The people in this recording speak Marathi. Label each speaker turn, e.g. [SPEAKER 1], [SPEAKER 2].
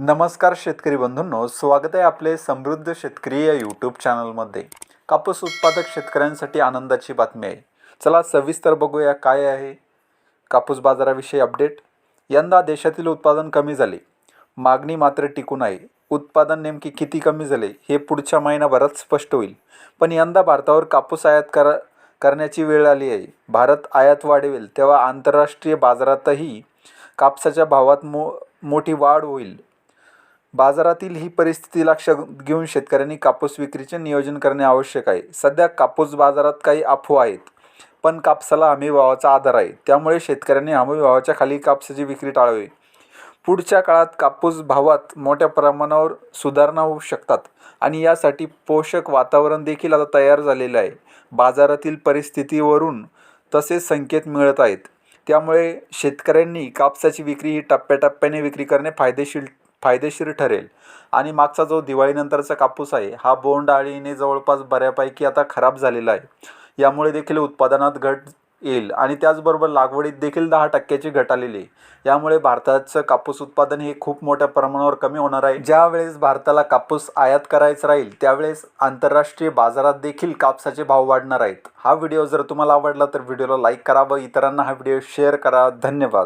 [SPEAKER 1] नमस्कार शेतकरी बंधूंनो स्वागत आहे आपले समृद्ध शेतकरी या यूट्यूब चॅनलमध्ये कापूस उत्पादक शेतकऱ्यांसाठी आनंदाची बातमी आहे. चला सविस्तर बघूया काय आहे. कापूस बाजाराविषयी अपडेट यंदा देशातील उत्पादन कमी झाले. मागणी मात्र टिकून आहे. उत्पादन नेमके किती कमी झाले हे पुढच्या महिनाभरात स्पष्ट होईल. पण यंदा भारतावर कापूस आयात करा करण्याची वेळ आली आहे. भारत आयात वाढवेल तेव्हा आंतरराष्ट्रीय बाजारातही कापसाच्या भावात मो मोठी वाढ होईल. बाजारातील ही परिस्थिती लक्षात घेऊन शेतकऱ्यांनी कापूस विक्रीचे नियोजन करणे आवश्यक आहे. सध्या कापूस बाजारात काही अफवा आहेत पण कापसाला हमी भावाचा आधार आहे. त्यामुळे शेतकऱ्यांनी हमी भावाच्या खाली कापसाची विक्री टाळावी. पुढच्या काळात कापूस भावात मोठ्या प्रमाणावर सुधारणा होऊ शकतात आणि यासाठी पोषक वातावरण देखील आता तयार झालेलं आहे. बाजारातील परिस्थितीवरून तसे संकेत मिळत आहेत. त्यामुळे शेतकऱ्यांनी कापसाची विक्री ही टप्प्याटप्प्याने विक्री करणे फायदेशीर फायदेशीर ठरेल. आणि मागचा जो दिवाळीनंतरचा कापूस आहे हा बोंड अळीने जवळपास बऱ्यापैकी आता खराब झालेला आहे. यामुळे देखील उत्पादनात घट येईल आणि त्याचबरोबर लागवडीत देखील दहा टक्क्याची घट आलेली आहे. यामुळे भारताचं कापूस उत्पादन हे खूप मोठ्या प्रमाणावर कमी होणार आहे. ज्या वेळेस भारताला कापूस आयात करायचं राहील त्यावेळेस आंतरराष्ट्रीय बाजारात देखील कापसाचे भाव वाढणार आहेत. हा व्हिडिओ जर तुम्हाला आवडला तर व्हिडिओला लाईक करा व इतरांना हा व्हिडिओ शेअर करा. धन्यवाद.